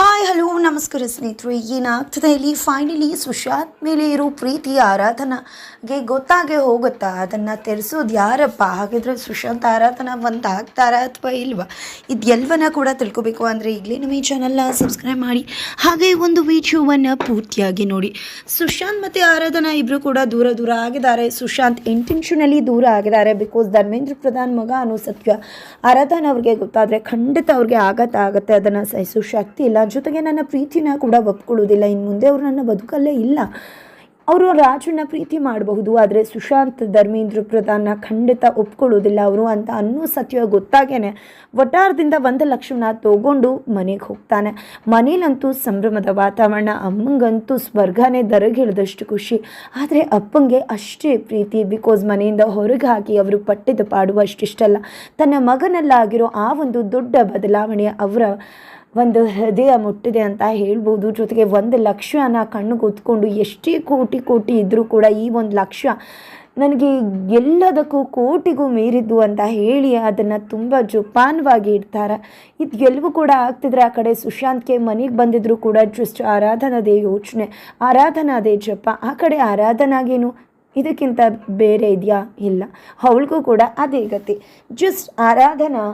ha hi, hello, ನಮಸ್ಕಾರ ಸ್ನೇಹಿತರು. ಏನಾಗ್ತದೆ ಇಲ್ಲಿ? ಫೈನಲಿ ಸುಶಾಂತ್ ಮೇಲೆ ಇರೋ ಪ್ರೀತಿ ಆರಾಧನಾಗೆ ಗೊತ್ತಾಗೆ ಹೋಗುತ್ತಾ? ಅದನ್ನು ತೆರೆಸೋದು ಯಾರಪ್ಪ? ಹಾಗಿದ್ರೆ ಸುಶಾಂತ್ ಆರಾಧನಾ ಒಂದು ಆಗ್ತಾರಾ ಅಥವಾ ಇಲ್ವಾ? ಇದೆಲ್ಲವನ್ನ ಕೂಡ ತಿಳ್ಕೊಬೇಕು. ಅಂದರೆ ಈಗಲೇ ನಮ್ಮ ಈ ಚಾನಲ್ನ ಸಬ್ಸ್ಕ್ರೈಬ್ ಮಾಡಿ. ಹಾಗೆ ಒಂದು ವಿಡಿಯೋವನ್ನು ಪೂರ್ತಿಯಾಗಿ ನೋಡಿ. ಸುಶಾಂತ್ ಮತ್ತು ಆರಾಧನಾ ಇಬ್ಬರು ಕೂಡ ದೂರ ದೂರ ಆಗಿದ್ದಾರೆ. ಸುಶಾಂತ್ ಇಂಟೆನ್ಷನಲಿ ದೂರ ಆಗಿದ್ದಾರೆ. ಬಿಕಾಸ್ ಧರ್ಮೇಂದ್ರ ಪ್ರಧಾನ್ ಮಗ ಅನ್ನೋ ಸತ್ಯ ಆರಾಧನಾ ಅವ್ರಿಗೆ ಗೊತ್ತಾದರೆ ಖಂಡಿತ ಅವ್ರಿಗೆ ಆಗತ್ತ ಆಗುತ್ತೆ. ಅದನ್ನು ಸಹಿಸೋ ಶಕ್ತಿ ಇಲ್ಲ. ಜೊತೆಗೆ ನನ್ನ ಪ್ರೀತಿನ ಕೂಡ ಒಪ್ಕೊಳ್ಳೋದಿಲ್ಲ ಇನ್ನು ಮುಂದೆ ಅವರು ನನ್ನ ಬದುಕಲ್ಲೇ ಇಲ್ಲ. ಅವರು ರಾಜನ ಪ್ರೀತಿ ಮಾಡಬಹುದು, ಆದರೆ ಸುಶಾಂತ್ ಧರ್ಮೇಂದ್ರ ಪ್ರಧಾನ ಖಂಡಿತ ಒಪ್ಕೊಳ್ಳೋದಿಲ್ಲ ಅವರು ಅಂತ ಅನ್ನೋ ಸತ್ಯ ಗೊತ್ತಾಗೇನೆ. ವಟಾರದಿಂದ ಒಂದು ಲಕ್ಷಣ ತಗೊಂಡು ಮನೆಗೆ ಹೋಗ್ತಾನೆ. ಮನೇಲಂತೂ ಸಂಭ್ರಮದ ವಾತಾವರಣ, ಅಮ್ಮಂಗಂತೂ ಸ್ವರ್ಗನೇ ದರಗಿಳಿದಷ್ಟು ಖುಷಿ. ಆದರೆ ಅಪ್ಪಂಗೆ ಅಷ್ಟೇ ಪ್ರೀತಿ ಬಿಕಾಸ್ ಮನೆಯಿಂದ ಹೊರಗೆ ಹಾಕಿ ಅವರು ಪಟ್ಟಿದ ಪಾಡುವ ಅಷ್ಟಿಷ್ಟಲ್ಲ ತನ್ನ ಮಗನಲ್ಲಾಗಿರೋ ಆ ಒಂದು ದೊಡ್ಡ ಬದಲಾವಣೆ ಅವರ ಒಂದು ಹೃದಯ ಮುಟ್ಟಿದೆ ಅಂತ ಹೇಳ್ಬೋದು. ಜೊತೆಗೆ ಒಂದು ಲಕ್ಷನ ಕಣ್ಣಿಗೆ ಹೊತ್ಕೊಂಡು ಎಷ್ಟೇ ಕೋಟಿ ಕೋಟಿ ಇದ್ದರೂ ಕೂಡ ಈ ಒಂದು ಲಕ್ಷ ನನಗೆ ಎಲ್ಲದಕ್ಕೂ ಕೋಟಿಗೂ ಮೀರಿದ್ದು ಅಂತ ಹೇಳಿ ಅದನ್ನು ತುಂಬ ಜೋಪಾನವಾಗಿ ಇಡ್ತಾರೆ. ಇದು ಎಲ್ಲವೂ ಕೂಡ ಆಗ್ತಿದ್ರೆ ಆ ಕಡೆ ಸುಶಾಂತ್ಗೆ ಮನೆಗೆ ಬಂದಿದ್ರು ಕೂಡ ಜಸ್ಟ್ ಆರಾಧನದೇ ಯೋಚನೆ. ಆರಾಧನಾದೇ ಜಪ. ಆ ಕಡೆ ಆರಾಧನಾಗೇನು? ಇದಕ್ಕಿಂತ ಬೇರೆ ಇದೆಯಾ? ಇಲ್ಲ. ಅವಳಿಗೂ ಕೂಡ ಅದೇ ಗತಿ. ಜಸ್ಟ್ ಆರಾಧನಾ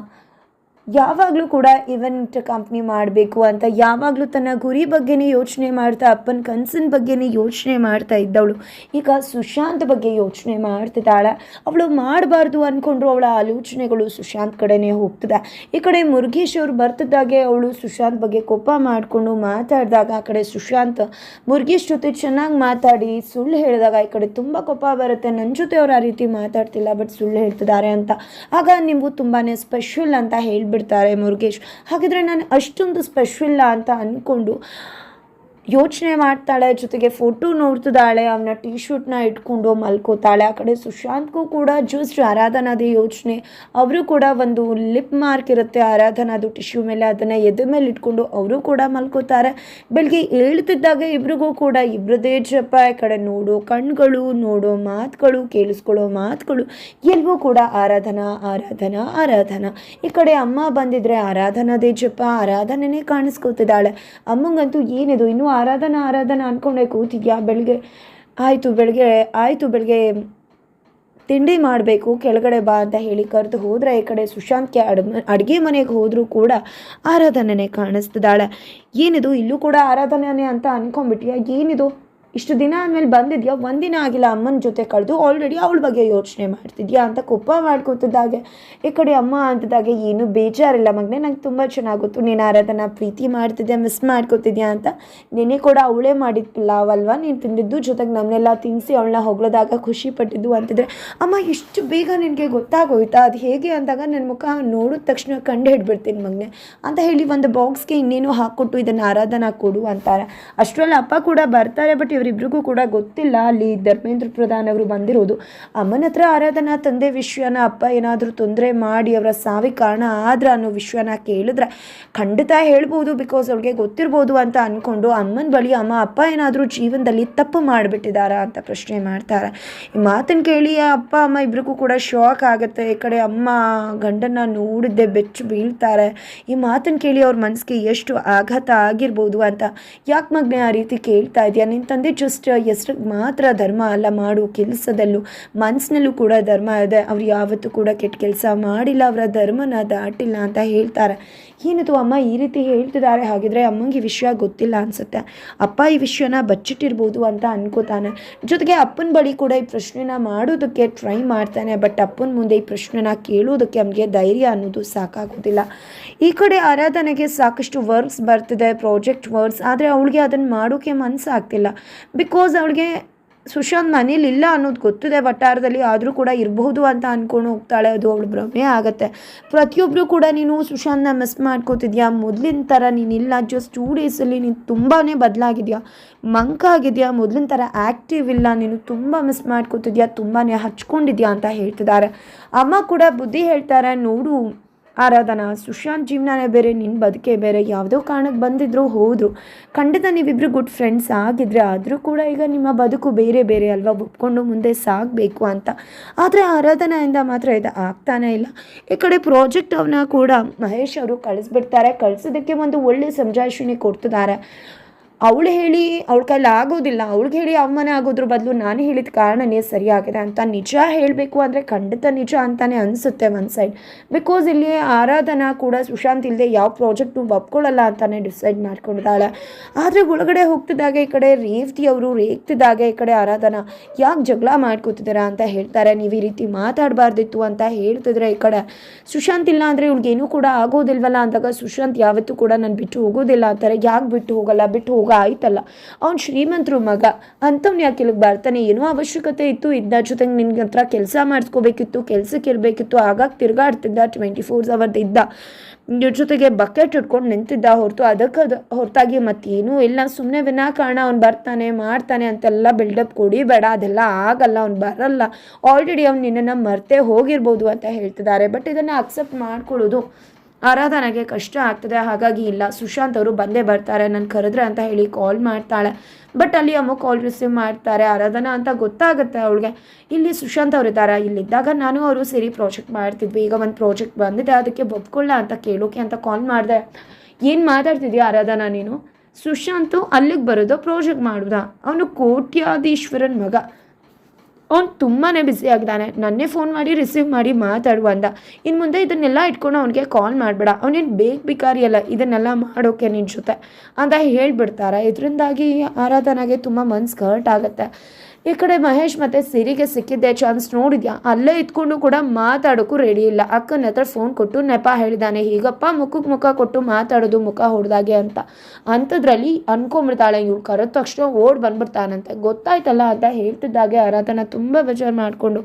ಯಾವಾಗಲೂ ಕೂಡ ಇವೆಂಟ್ ಕಂಪ್ನಿ ಮಾಡಬೇಕು ಅಂತ, ಯಾವಾಗಲೂ ತನ್ನ ಗುರಿ ಬಗ್ಗೆನೇ ಯೋಚನೆ ಮಾಡ್ತಾ, ಅಪ್ಪನ ಕನಸಿನ ಬಗ್ಗೆನೇ ಯೋಚನೆ ಮಾಡ್ತಾ ಇದ್ದವಳು. ಈಗ ಸುಶಾಂತ್ ಬಗ್ಗೆ ಯೋಚನೆ ಮಾಡ್ತಿದ್ದಾಳೆ. ಅವಳು ಮಾಡಬಾರ್ದು ಅಂದ್ಕೊಂಡ್ರು ಅವಳ ಆಲೋಚನೆಗಳು ಸುಶಾಂತ್ ಕಡೆನೇ ಹೋಗ್ತದೆ. ಈ ಕಡೆ ಮುರುಗೇಶ್ ಅವ್ರು ಬರ್ತಿದ್ದಾಗೆ ಅವಳು ಸುಶಾಂತ್ ಬಗ್ಗೆ ಕೋಪ ಮಾಡಿಕೊಂಡು ಮಾತಾಡಿದಾಗ ಆ ಕಡೆ ಸುಶಾಂತ್, ಮುರುಗೇಶ್ ಜೊತೆ ಚೆನ್ನಾಗಿ ಮಾತಾಡಿ, ಸುಳ್ಳು ಹೇಳಿದಾಗ ಈ ಕಡೆ ತುಂಬ ಕೋಪ ಬರುತ್ತೆ ನನ್ನ ಜೊತೆ ಅವ್ರು ಆ ರೀತಿ ಮಾತಾಡ್ತಿಲ್ಲ ಬಟ್ ಸುಳ್ಳು ಹೇಳ್ತಿದ್ದಾರೆ ಅಂತ. ಆಗ ನೀವು ತುಂಬಾ ಸ್ಪೆಷಲ್ ಅಂತ ಹೇಳ್ಬಿಡ್ತಾರೆ ಮುರುಗೇಶ್. ಹಾಗಿದ್ರೆ ನಾನು ಅಷ್ಟೊಂದು ಸ್ಪೆಷಲ್ ಅಂತ ಅಂದ್ಕೊಂಡು ಯೋಚನೆ ಮಾಡ್ತಾಳೆ, ಜೊತೆಗೆ ಫೋಟೋ ನೋಡ್ತಿದ್ದಾಳೆ, ಅವನ ಟೀ ಶರ್ಟ್ನ ಇಟ್ಕೊಂಡು ಮಲ್ಕೋತಾಳೆ. ಆ ಕಡೆ ಸುಶಾಂತ್ಗೂ ಕೂಡ ಜಸ್ಟ್ ಆರಾಧನಾದೇ ಯೋಚನೆ. ಅವರು ಕೂಡ ಒಂದು ಲಿಪ್ ಮಾರ್ಕ್ ಇರುತ್ತೆ, ಆರಾಧನಾದು ಟಿಶ್ಯೂ ಮೇಲೆ ಅದನ್ನು ಎದೆ ಮೇಲೆ ಇಟ್ಕೊಂಡು ಅವರು ಕೂಡ ಮಲ್ಕೋತಾರೆ. ಬೆಳಗ್ಗೆ ಹೇಳ್ತಿದ್ದಾಗ ಇಬ್ರಿಗೂ ಕೂಡ ಇಬ್ಬರದೇ ಜಪ. ಈ ಕಡೆ ನೋಡೋ ಕಣ್ಗಳು, ನೋಡೋ ಮಾತುಗಳು, ಕೇಳಿಸ್ಕೊಳ್ಳೋ ಮಾತುಗಳು ಎಲ್ಲವೂ ಕೂಡ ಆರಾಧನಾ ಆರಾಧನಾ ಆರಾಧನಾ. ಈ ಕಡೆ ಅಮ್ಮ ಬಂದಿದ್ರೆ ಆರಾಧನಾದೇ ಜಪ, ಆರಾಧನೆನೇ ಕಾಣಿಸ್ಕೋತಿದ್ದಾಳೆ. ಅಮ್ಮಂಗಂತೂ ಏನಿದು, ಇನ್ನೂ ಆರಾಧನಾ ಆರಾಧನಾ ಅಂದ್ಕೊಂಡೆ ಕೂತಿದ್ಯಾ? ಬೆಳಗ್ಗೆ ಆಯಿತು ಬೆಳಗ್ಗೆ ಆಯಿತು ಬೆಳಗ್ಗೆ ತಿಂಡಿ ಮಾಡಬೇಕು, ಕೆಳಗಡೆ ಬಾ ಅಂತ ಹೇಳಿ ಕರೆದು ಹೋದರೆ ಈ ಕಡೆ ಸುಶಾಂತ್ಗೆ ಅಡ್ ಅಡುಗೆ ಮನೆಗೆ ಹೋದರೂ ಕೂಡ ಆರಾಧನೆನೇ ಕಾಣಿಸ್ತಿದ್ದಾಳೆ. ಏನಿದು? ಇಲ್ಲೂ ಕೂಡ ಆರಾಧನೆನೇ ಅಂತ ಅಂದ್ಕೊಂಡ್ಬಿಟ್ಯಾ ಏನಿದು? ಇಷ್ಟು ದಿನ ಆದಮೇಲೆ ಬಂದಿದ್ಯಾ? ಒಂದಿನ ಆಗಿಲ್ಲ ಅಮ್ಮನ ಜೊತೆ ಕಳೆದು ಆಲ್ರೆಡಿ ಅವಳ ಬಗ್ಗೆ ಯೋಚನೆ ಮಾಡ್ತಿದ್ಯಾ ಅಂತ ಕೋಪ ಮಾಡ್ಕೊತಿದ್ದಾಗೆ. ಈ ಕಡೆ ಅಮ್ಮ, ಅಂತಿದ್ದಾಗೆ, ಏನು ಬೇಜಾರಿಲ್ಲ ಮಗನೇ, ನಂಗೆ ತುಂಬ ಚೆನ್ನಾಗಿ ಗೊತ್ತು. ನೀನು ಆರಾಧನ ಪ್ರೀತಿ ಮಾಡ್ತಿದ್ಯಾ ಮಿಸ್ ಮಾಡ್ಕೊತಿದ್ಯಾ ಅಂತ? ನಿನ್ನೆ ಕೂಡ ಅವಳೇ ಮಾಡಿದ ಪಲಾವ್ ಅಲ್ವಾ? ನೀನು ತಿಂದಿದ್ದು ಜೊತೆಗೆ ನಮ್ಮನ್ನೆಲ್ಲ ತಿನ್ನಿಸಿ ಅವಳನ್ನ ಹೊಗಳದಾಗ ಖುಷಿ ಪಟ್ಟಿದ್ದು ಅಂತಿದ್ರೆ. ಅಮ್ಮ ಇಷ್ಟು ಬೇಗ ನಿನಗೆ ಗೊತ್ತಾಗೋಯ್ತಾ? ಅದು ಹೇಗೆ? ಅಂದಾಗ ನನ್ನ ಮುಖ ನೋಡಿದ ತಕ್ಷಣ ಕಂಡು ಹಿಡ್ಬಿಡ್ತೀನಿ ಮಗನೇ. ಅಂತ ಹೇಳಿ ಒಂದು ಬಾಕ್ಸ್ಗೆ ಇನ್ನೇನು ಹಾಕ್ಕೊಟ್ಟು ಇದನ್ನು ಆರಾಧನಾ ಕೊಡು ಅಂತಾರೆ. ಅಷ್ಟರಲ್ಲಿ ಅಪ್ಪ ಕೂಡ ಬರ್ತಾರೆ ಬಟ್ ಇವರಿಬ್ರಿಗೂ ಕೂಡ ಗೊತ್ತಿಲ್ಲ. ಅಲ್ಲಿ ಧರ್ಮೇಂದ್ರ ಪ್ರಧಾನ್ ಅವರು ಬಂದಿರೋದು. ಅಮ್ಮನ ಹತ್ರ ಆರಾಧನಾ ತಂದೆ ವಿಷಯನ ಅಪ್ಪ ಏನಾದರೂ ತೊಂದರೆ ಮಾಡಿ ಅವರ ಸಾವಿಗೆ ಕಾರಣ ಆದ್ರೆ ಅನ್ನೋ ವಿಷಯನ ಕೇಳಿದ್ರೆ ಖಂಡಿತ ಹೇಳ್ಬೋದು. ಬಿಕಾಸ್ ಅವ್ರಿಗೆ ಗೊತ್ತಿರ್ಬೋದು ಅಂತ ಅಂದ್ಕೊಂಡು ಅಮ್ಮನ ಬಳಿ ಅಮ್ಮ, ಅಪ್ಪ ಏನಾದರೂ ಜೀವನದಲ್ಲಿ ತಪ್ಪು ಮಾಡಿಬಿಟ್ಟಿದ್ದಾರಾ ಅಂತ ಪ್ರಶ್ನೆ ಮಾಡ್ತಾರೆ. ಈ ಮಾತನ್ನು ಕೇಳಿ ಅಪ್ಪ, ಅಮ್ಮ ಇಬ್ರಿಗೂ ಕೂಡ ಶಾಕ್ ಆಗುತ್ತೆ. ಈ ಕಡೆ ಅಮ್ಮ ಗಂಡನ ನೋಡಿದ್ದೆ ಬೆಚ್ಚು ಬೀಳ್ತಾರೆ. ಈ ಮಾತನ್ನು ಕೇಳಿ ಅವ್ರ ಮನಸ್ಸಿಗೆ ಎಷ್ಟು ಆಘಾತ ಆಗಿರ್ಬೋದು ಅಂತ ಯಾಕೆ ಮಗ್ನೆ ಆ ರೀತಿ ಕೇಳ್ತಾ ಇದೆಯಾ? ನಿನ್ನ ತಂದೆ ಜಸ್ಟ್ ಹೆಸ್ರಿಗೆ ಮಾತ್ರ ಧರ್ಮ ಅಲ್ಲ, ಮಾಡು, ಕೆಲಸದಲ್ಲೂ ಮನಸ್ಸಿನಲ್ಲೂ ಕೂಡ ಧರ್ಮ ಇದೆ. ಅವ್ರು ಯಾವತ್ತೂ ಕೂಡ ಕೆಟ್ಟ ಕೆಲಸ ಮಾಡಿಲ್ಲ, ಅವರ ಧರ್ಮನ ದಾಟಿಲ್ಲ ಅಂತ ಹೇಳ್ತಾರೆ. ಏನದು ಅಮ್ಮ ಈ ರೀತಿ ಹೇಳ್ತಿದ್ದಾರೆ, ಹಾಗಿದ್ರೆ ಅಮ್ಮಂಗೆ ವಿಷಯ ಗೊತ್ತಿಲ್ಲ ಅನಿಸುತ್ತೆ. ಅಪ್ಪ ಈ ವಿಷಯನ ಬಚ್ಚಿಟ್ಟಿರ್ಬೋದು ಅಂತ ಅನ್ಕೋತಾನೆ. ಜೊತೆಗೆ ಅಪ್ಪನ ಬಳಿ ಕೂಡ ಈ ಪ್ರಶ್ನೆನ ಮಾಡೋದಕ್ಕೆ ಟ್ರೈ ಮಾಡ್ತಾನೆ ಬಟ್ ಅಪ್ಪನ ಮುಂದೆ ಈ ಪ್ರಶ್ನೆನ ಕೇಳೋದಕ್ಕೆ ಅವನಿಗೆ ಧೈರ್ಯ ಅನ್ನೋದು ಸಾಕಾಗೋದಿಲ್ಲ. ಈ ಕಡೆ ಆರಾಧನೆಗೆ ಸಾಕಷ್ಟು ವರ್ಕ್ಸ್ ಬರ್ತಿದೆ ಪ್ರಾಜೆಕ್ಟ್ ವರ್ಕ್ಸ್ ಆದರೆ ಅವಳಿಗೆ ಅದನ್ನು ಮಾಡೋಕ್ಕೆ ಮನಸ್ಸಾಗ್ತಿಲ್ಲ ಬಿಕಾಸ್ ಅವಳಿಗೆ ಸುಶಾಂತ್ ಮನೇಲಿ ಇಲ್ಲ ಅನ್ನೋದು ಗೊತ್ತಿದೆ ವಟಾರದಲ್ಲಿ ಆದರೂ ಕೂಡ ಇರಬಹುದು ಅಂತ ಅಂದ್ಕೊಂಡು ಹೋಗ್ತಾಳೆ ಅದು ಅವಳು ಭ್ರಮೆ ಆಗುತ್ತೆ. ಪ್ರತಿಯೊಬ್ಬರು ಕೂಡ ನೀನು ಸುಶಾಂತ್ನ ಮಿಸ್ ಮಾಡ್ಕೋತಿದ್ಯಾ? ಮೊದಲಿನ ಥರ ನೀನಿಲ್ಲ ಜಸ್ಟ್ ಟೂ ಡೇಸಲ್ಲಿ ನೀನು ತುಂಬಾ ಬದಲಾಗಿದ್ಯಾ? ಮಂಕ ಆಗಿದೆಯಾ? ಮೊದಲಿನ ಥರ ಆ್ಯಕ್ಟಿವ್ ಇಲ್ಲ, ನೀನು ತುಂಬ ಮಿಸ್ ಮಾಡ್ಕೋತಿದ್ಯಾ? ತುಂಬಾ ಹಚ್ಕೊಂಡಿದ್ಯಾ ಅಂತ ಹೇಳ್ತಿದ್ದಾರೆ. ಅಮ್ಮ ಕೂಡ ಬುದ್ಧಿ ಹೇಳ್ತಾರೆ, ನೋಡು ಆರಾಧನಾ, ಸುಶಾಂತ್ ಜೀವನನೇ ಬೇರೆ ನಿನ್ನ ಬದುಕೆ ಬೇರೆ, ಯಾವುದೋ ಕಾರಣಕ್ಕೆ ಬಂದಿದ್ರು ಹೋದ್ರು ಖಂಡಿತ ನೀವಿಬ್ಬರು ಗುಡ್ ಫ್ರೆಂಡ್ಸ್ ಆಗಿದ್ರೆ ಆದರೂ ಕೂಡ ಈಗ ನಿಮ್ಮ ಬದುಕು ಬೇರೆ ಬೇರೆ ಅಲ್ವಾ? ಒಪ್ಕೊಂಡು ಮುಂದೆ ಸಾಗಬೇಕು ಅಂತ. ಆದರೆ ಆರಾಧನೆಯಿಂದ ಮಾತ್ರ ಇದು ಆಗ್ತಾನೇ ಇಲ್ಲ. ಈ ಕಡೆ ಪ್ರಾಜೆಕ್ಟ್ ಅವನ್ನ ಕೂಡ ಮಹೇಶ್ ಅವರು ಕಳಿಸ್ಬಿಡ್ತಾರೆ. ಕಳಿಸೋದಕ್ಕೆ ಒಂದು ಒಳ್ಳೆಯ ಸಂಜಾಯಿಷಿನಿ ಕೊಡ್ತಿದ್ದಾರೆ. ಅವಳು ಹೇಳಿ ಅವಳ ಕೈಲಿ ಆಗೋದಿಲ್ಲ. ಅವಳಿಗೆ ಹೇಳಿ ಅವಮಾನ ಆಗೋದ್ರ ಬದಲು ನಾನು ಹೇಳಿದ ಕಾರಣನೇ ಸರಿಯಾಗಿದೆ ಅಂತ ನಿಜ ಹೇಳಬೇಕು ಅಂದರೆ ಖಂಡಿತ ನಿಜ ಅಂತಾನೆ ಅನಿಸುತ್ತೆ ಒಂದು ಸೈಡ್ ಬಿಕಾಸ್ ಇಲ್ಲಿ ಆರಾಧನಾ ಕೂಡ ಸುಶಾಂತ್ ಇಲ್ಲದೆ ಯಾವ ಪ್ರಾಜೆಕ್ಟು ಒಪ್ಕೊಳ್ಳಲ್ಲ ಅಂತಲೇ ಡಿಸೈಡ್ ಮಾಡ್ಕೊಂಡಿದ್ದಾಳೆ. ಆದರೆ ಒಳಗಡೆ ಹೋಗ್ತಿದ್ದಾಗ ಈ ಕಡೆ ರೇವತಿ ಅವರು, ರೇಗ್ತಿದ್ದಾಗ ಈ ಕಡೆ ಆರಾಧನಾ, ಯಾಕೆ ಜಗಳ ಮಾಡ್ಕೋತಿದ್ದೀರಾ ಅಂತ ಹೇಳ್ತಾರೆ. ನೀವು ಈ ರೀತಿ ಮಾತಾಡಬಾರ್ದಿತ್ತು ಅಂತ ಹೇಳ್ತಿದ್ರೆ ಈ ಕಡೆ ಸುಶಾಂತ್ ಇಲ್ಲ ಅಂದರೆ ಇವ್ಳಿಗೇನೂ ಕೂಡ ಆಗೋದಿಲ್ವಲ್ಲ ಅಂದಾಗ ಸುಶಾಂತ್ ಯಾವತ್ತೂ ಕೂಡ ನಾನು ಬಿಟ್ಟು ಹೋಗೋದಿಲ್ಲ ಅಂತಾರೆ. ಯಾಕೆ ಬಿಟ್ಟು ಹೋಗಲ್ಲ? ಬಿಟ್ಟು ಆಯ್ತಲ್ಲ. ಅವ್ನು ಶ್ರೀಮಂತರು ಮಗ. ಅಂಥವ್ನು ಯಾಕೆ ಇಲ್ಲಿಗೆ ಬರ್ತಾನೆ? ಏನೋ ಅವಶ್ಯಕತೆ ಇತ್ತು. ಇದ್ದ ಜೊತೆಗೆ ನಿನ್ಗೆ ಹತ್ರ ಕೆಲಸ ಮಾಡಿಸ್ಕೋಬೇಕಿತ್ತು. ಕೆಲ್ಸಕ್ಕೆ ಇರಬೇಕಿತ್ತು. ಆಗಾಗ ತಿರ್ಗಾಡ್ತಿದ್ದ ಟ್ವೆಂಟಿ ಫೋರ್ಸ್ ಅವರ್ದು ಇದ್ದ. ಇದ್ರ ಜೊತೆಗೆ ಬಕೆಟ್ ಇಟ್ಕೊಂಡು ನಿಂತಿದ್ದ ಹೊರತು ಅದಕ್ಕೆ ಅದು ಹೊರತಾಗಿ ಮತ್ತೇನೂ ಇಲ್ಲ. ಸುಮ್ಮನೆ ವಿನಾಕಾರಣ ಅವ್ನು ಬರ್ತಾನೆ, ಮಾಡ್ತಾನೆ ಅಂತೆಲ್ಲ ಬಿಲ್ಡಪ್ ಕೊಡಿಬೇಡ ಅದೆಲ್ಲ ಆಗಲ್ಲ. ಅವ್ನು ಬರಲ್ಲ. ಆಲ್ರೆಡಿ ಅವ್ನು ನಿನ್ನನ್ನು ಮರ್ತೇ ಹೋಗಿರ್ಬೋದು ಅಂತ ಹೇಳ್ತಿದ್ದಾರೆ ಬಟ್ ಇದನ್ನು ಅಕ್ಸೆಪ್ಟ್ ಮಾಡ್ಕೊಳ್ಳೋದು ಆರಾಧನೆಗೆ ಕಷ್ಟ ಆಗ್ತದೆ, ಹಾಗಾಗಿ ಇಲ್ಲ. ಸುಶಾಂತ್ ಅವರು ಬಂದೇ ಬರ್ತಾರೆ, ನಾನು ಕರೆದ್ರೆ ಅಂತ ಹೇಳಿ ಕಾಲ್ ಮಾಡ್ತಾಳೆ. ಬಟ್ ಅಲ್ಲಿ ಅಮ್ಮ ಕಾಲ್ ರಿಸೀವ್ ಮಾಡ್ತಾರೆ, ಆರಾಧನಾ ಅಂತ ಗೊತ್ತಾಗುತ್ತೆ ಅವಳಿಗೆ. ಇಲ್ಲಿ ಸುಶಾಂತ್ ಅವರು ಇದ್ದಾರೆ, ಇಲ್ಲಿದ್ದಾಗ ನಾನು ಅವರು ಸೇರಿ ಪ್ರಾಜೆಕ್ಟ್ ಮಾಡ್ತಿದ್ವಿ. ಈಗ ಒಂದು ಪ್ರಾಜೆಕ್ಟ್ ಬಂದಿದೆ, ಅದಕ್ಕೆ ಒಪ್ಕೊಳ್ಳ ಅಂತ ಕೇಳೋಕೆ ಅಂತ ಕಾಲ್ ಮಾಡಿದೆ. ಏನು ಮಾತಾಡ್ತಿದ್ಯಾ ಆರಾಧನಾ ನೀನು? ಸುಶಾಂತು ಅಲ್ಲಿಗೆ ಬರೋದು ಪ್ರಾಜೆಕ್ಟ್ ಮಾಡೋದಾ? ಅವನು ಕೋಟ್ಯಾಧೀಶ್ವರನ್ ಮಗ. ಅವ್ನು ತುಂಬಾ ಬ್ಯುಸಿ ಆಗಿದ್ದಾನೆ. ನನ್ನೇ ಫೋನ್ ಮಾಡಿ ರಿಸೀವ್ ಮಾಡಿ ಮಾತಾಡುವ ಅಂದ. ಇನ್ನು ಮುಂದೆ ಇದನ್ನೆಲ್ಲ ಇಟ್ಕೊಂಡು ಅವನಿಗೆ ಕಾಲ್ ಮಾಡಬೇಡ. ಅವನೇನು ಬೇಕು ಬಿಕಾರಿ ಅಲ್ಲ. ಇದನ್ನೆಲ್ಲ ಮಾಡೋಕೆ ನಿನ್ನ ಜೊತೆ. ಅಂತ ಹೇಳಿಬಿಡ್ತಾರೆ. ಇದರಿಂದಾಗಿ ಆರಾಧನಾಗೆ ತುಂಬ ಮನ್ಸು ಕರ್ಟ್ ಆಗುತ್ತೆ ಈ ಕಡೆ ಮಹೇಶ್ ಮತ್ತೆ ಸಿರಿಗೆ ಸಿಕ್ಕಿದ್ದೆ ಚಾನ್ಸ್ ನೋಡಿದ್ಯಾ? ಅಲ್ಲೇ ಇದ್ಕೊಂಡು ಕೂಡ ಮಾತಾಡೋಕ್ಕೂ ರೆಡಿ ಇಲ್ಲ. ಅಕ್ಕನ ಹತ್ರ ಫೋನ್ ಕೊಟ್ಟು, ನೆಪ, ಹೇಳಿದಾನೆ. ಹೀಗಪ್ಪ ಮುಖಕ್ಕೆ ಮುಖ ಕೊಟ್ಟು ಮಾತಾಡೋದು ಮುಖ ಹೊಡೆದಾಗೆ ಅಂತ. ಅಂಥದ್ರಲ್ಲಿ ಅನ್ಕೊಂಬಿಡ್ತಾಳೆ ಇವ್ಳು. ಕರೆದ ತಕ್ಷಣ ಓಡ್ ಬಂದ್ಬಿಡ್ತಾನಂತೆ. ಗೊತ್ತಾಯ್ತಲ್ಲ ಅಂತ ಹೇಳ್ತಿದ್ದಾಗೆ ಆರಾಧನ ತುಂಬ ಬೇಜಾರು ಮಾಡಿಕೊಂಡು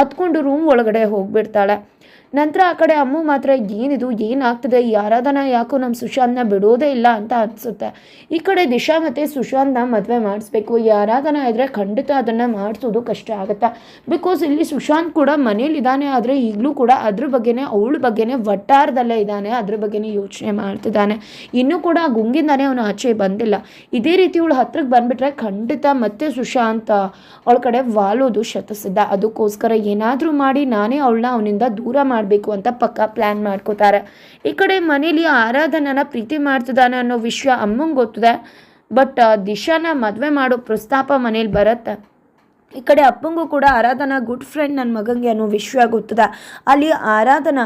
ಹತ್ಕೊಂಡು ರೂಮ್ ಒಳಗಡೆ ಹೋಗ್ಬಿಡ್ತಾಳೆ. ನಂತರ ಆ ಕಡೆ ಅಮ್ಮು ಮಾತ್ರ, ಏನಿದು? ಏನಾಗ್ತದೆ? ಆರಾಧನಾ ಯಾಕೋ ನಮ್ಮ ಸುಶಾಂತ್ನ ಬಿಡೋದೇ ಇಲ್ಲ ಅಂತ ಅನಿಸುತ್ತೆ. ಈ ಕಡೆ ದಿಶಾ ಮತ್ತು ಸುಶಾಂತ್ನ ಮದುವೆ ಮಾಡಿಸ್ಬೇಕು. ಆರಾಧನಾ ಇದ್ದರೆ ಖಂಡಿತ ಅದನ್ನು ಮಾಡಿಸೋದು ಕಷ್ಟ ಆಗುತ್ತಾ? ಬಿಕಾಸ್ ಇಲ್ಲಿ ಸುಶಾಂತ್ ಕೂಡ ಮನೇಲಿದ್ದಾನೆ ಆದರೆ ಈಗಲೂ ಕೂಡ ಅದ್ರ ಬಗ್ಗೆನೇ, ಅವಳ ಬಗ್ಗೆನೇ ವಟ್ಟಾರದಲ್ಲೇ ಇದ್ದಾನೆ ಅದ್ರ ಬಗ್ಗೆನೇ ಯೋಚನೆ ಮಾಡ್ತಿದ್ದಾನೆ ಇನ್ನೂ ಕೂಡ ಗುಂಗಿಂದಾನೆ ಅವನು ಆಚೆ ಬಂದಿಲ್ಲ. ಇದೇ ರೀತಿ ಇವಳು ಹತ್ರಕ್ಕೆ ಬಂದುಬಿಟ್ರೆ ಖಂಡಿತ ಮತ್ತೆ ಸುಶಾಂತ್ ಅವಳ ಕಡೆ ವಾಲೋದು ಶತಸಿದ್ಧ. ಅದಕ್ಕೋಸ್ಕರ ಏನಾದರೂ ಮಾಡಿ ನಾನೇ ಅವಳನ್ನ ಅವನಿಂದ ದೂರ ಮಾಡಬೇಕು ಅಂತ ಪಕ್ಕ ಪ್ಲ್ಯಾನ್ ಮಾಡ್ಕೋತಾರೆ. ಈ ಕಡೆ ಮನೇಲಿ ಆರಾಧನನ ಪ್ರೀತಿ ಮಾಡ್ತಿದ್ದಾನೆ ಅನ್ನೋ ವಿಷಯ ಅಮ್ಮಂಗೆ ಗೊತ್ತಿದೆ. ಬಟ್ ದಿಶಾನ ಮದುವೆ ಮಾಡೋ ಪ್ರಸ್ತಾಪ ಮನೇಲಿ ಬರುತ್ತೆ. ಈ ಕಡೆ ಅಪ್ಪಂಗೂ ಕೂಡ ಆರಾಧನಾ ಗುಡ್ ಫ್ರೆಂಡ್ ನನ್ನ ಮಗಂಗೆ ಅನ್ನೋ ವಿಷಯ ಗೊತ್ತದ. ಅಲ್ಲಿ ಆರಾಧನಾ,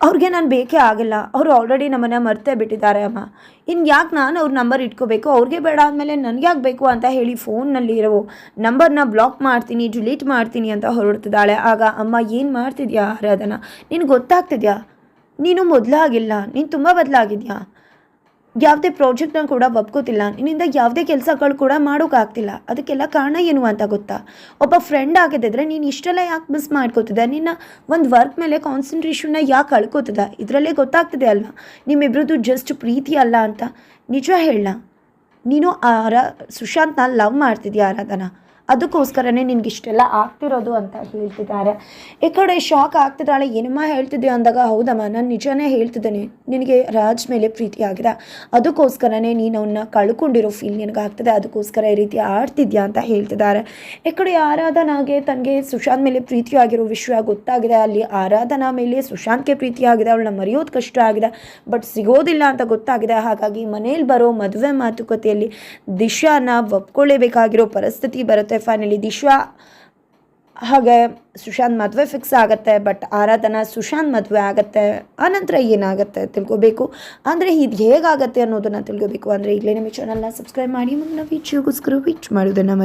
ಅವ್ರಿಗೆ ನಾನು ಬೇಕೇ ಆಗಿಲ್ಲ. ಅವರು ಆಲ್ರೆಡಿ ನಮ್ಮನ್ನು ಮರ್ತೇ ಬಿಟ್ಟಿದ್ದಾರೆ ಅಮ್ಮ. ಇನ್ನು ಯಾಕೆ ನಾನು ಅವ್ರ ನಂಬರ್ ಇಟ್ಕೋಬೇಕು? ಅವ್ರಿಗೆ ಬೇಡ ಆದಮೇಲೆ ನನಗೆ ಯಾಕೆ ಬೇಕು ಅಂತ ಹೇಳಿ ಫೋನ್ನಲ್ಲಿ ಇರೋ ನಂಬರ್ನ ಬ್ಲಾಕ್ ಮಾಡ್ತೀನಿ ಡಿಲೀಟ್ ಮಾಡ್ತೀನಿ ಅಂತ ಹೊರಡ್ತಿದ್ದಾಳೆ. ಆಗ ಅಮ್ಮ, ಏನು ಮಾಡ್ತಿದ್ಯಾ ಆರಾಧನಾ? ನಿನಗೆ ಗೊತ್ತಾಗ್ತಿದ್ಯಾ? ನೀನು ಮೊದಲಾಗಿಲ್ಲ. ನೀನು ತುಂಬ ಬದಲಾಗಿದ್ಯಾ? ಯಾವುದೇ ಪ್ರಾಜೆಕ್ಟ್ನ ಕೂಡ ಒಪ್ಕೋತಿಲ್ಲ. ನಿನ್ನಿಂದ ಯಾವುದೇ ಕೆಲಸಗಳು ಕೂಡ ಮಾಡೋಕ್ಕಾಗ್ತಿಲ್ಲ ಅದಕ್ಕೆಲ್ಲ ಕಾರಣ ಏನು ಅಂತ ಗೊತ್ತಾ? ಒಬ್ಬ ಫ್ರೆಂಡ್ ಆಗಿದ್ದಿದ್ರೆ ನೀನು ಇಷ್ಟೆಲ್ಲ ಯಾಕೆ ಮಿಸ್ ಮಾಡ್ಕೋತಿದ್ದೆ? ನಿನ್ನ ಒಂದು ವರ್ಕ್ ಮೇಲೆ ಕಾನ್ಸಂಟ್ರೇಷನ್ನ ಯಾಕೆ ಕಳ್ಕೋತದ ಇದರಲ್ಲೇ ಗೊತ್ತಾಗ್ತಿದೆ ಅಲ್ವಾ? ನಿಮ್ಮಿಬ್ರದ್ದು ಜಸ್ಟ್ ಪ್ರೀತಿ ಅಲ್ಲ ಅಂತ. ನಿಜ ಹೇಳ ನೀನು ಆರ ಸುಶಾಂತ್ನ ಲವ್ ಮಾಡ್ತಿದ್ಯಾ ಆರಾಧನಾ? ಅದಕ್ಕೋಸ್ಕರನೇ ನಿನ್ಗೆ ಇಷ್ಟೆಲ್ಲ ಆಗ್ತಿರೋದು ಅಂತ ಹೇಳ್ತಿದ್ದಾರೆ. ಈ ಕಡೆ ಶಾಕ್ ಆಗ್ತಿದ್ದಾಳೆ. ಏನಮ್ಮ ಹೇಳ್ತಿದ್ದೆ ಅಂದಾಗ, ಹೌದಮ್ಮ, ನಾನು ನಿಜನೇ ಹೇಳ್ತಿದ್ದೇನೆ. ನಿನಗೆ ರಾಜ್ ಮೇಲೆ ಪ್ರೀತಿ ಆಗಿದೆ. ಅದಕ್ಕೋಸ್ಕರನೇ ನೀನು ಅವನ್ನ ಕಳ್ಕೊಂಡಿರೋ ಫೀಲ್ ನಿನಗಾಗ್ತದೆ. ಅದಕ್ಕೋಸ್ಕರ ಈ ರೀತಿ ಆಡ್ತಿದ್ಯಾ ಅಂತ ಹೇಳ್ತಿದ್ದಾರೆ. ಈ ಕಡೆ ಆರಾಧನಾಗೆ ತನಗೆ ಸುಶಾಂತ್ ಮೇಲೆ ಪ್ರೀತಿಯಾಗಿರೋ ವಿಷಯ ಗೊತ್ತಾಗಿದೆ. ಅಲ್ಲಿ ಆರಾಧನಾ ಮೇಲೆ ಸುಶಾಂತ್ಗೆ ಪ್ರೀತಿ ಆಗಿದೆ. ಅವಳನ್ನ ಮರೆಯೋದು ಕಷ್ಟ ಆಗಿದೆ. ಬಟ್ ಸಿಗೋದಿಲ್ಲ ಅಂತ ಗೊತ್ತಾಗಿದೆ. ಹಾಗಾಗಿ ಮನೇಲಿ ಬರೋ ಮದುವೆ ಮಾತುಕತೆಯಲ್ಲಿ ದಿಶಾನ ಒಪ್ಕೊಳ್ಳೇಬೇಕಾಗಿರೋ ಪರಿಸ್ಥಿತಿ ಬರುತ್ತೆ. ಫೈನಲಿ ದಿಶಾ, ಹಾಗೆ ಸುಶಾಂತ್ ಮದುವೆ ಫಿಕ್ಸ್ ಆಗುತ್ತೆ ಬಟ್ ಆರಾಧನಾ ಸುಶಾಂತ್ ಮದುವೆ ಆಗುತ್ತೆ ಆನಂತರ ಏನಾಗುತ್ತೆ ತಿಳ್ಕೊಬೇಕು. ಅಂದರೆ ಇದು ಹೇಗಾಗುತ್ತೆ ಅನ್ನೋದನ್ನು ತಿಳ್ಕೊಬೇಕು. ಅಂದರೆ ಇಲ್ಲೇ ನಮ್ಮ ಚಾನಲ್ನ ಸಬ್ಸ್ಕ್ರೈಬ್ ಮಾಡಿ, ಮುಂದಿನ ವೀಡಿಯೋಗೋಸ್ಕರ ವೀಚ್ ಮಾಡೋದನ್ನು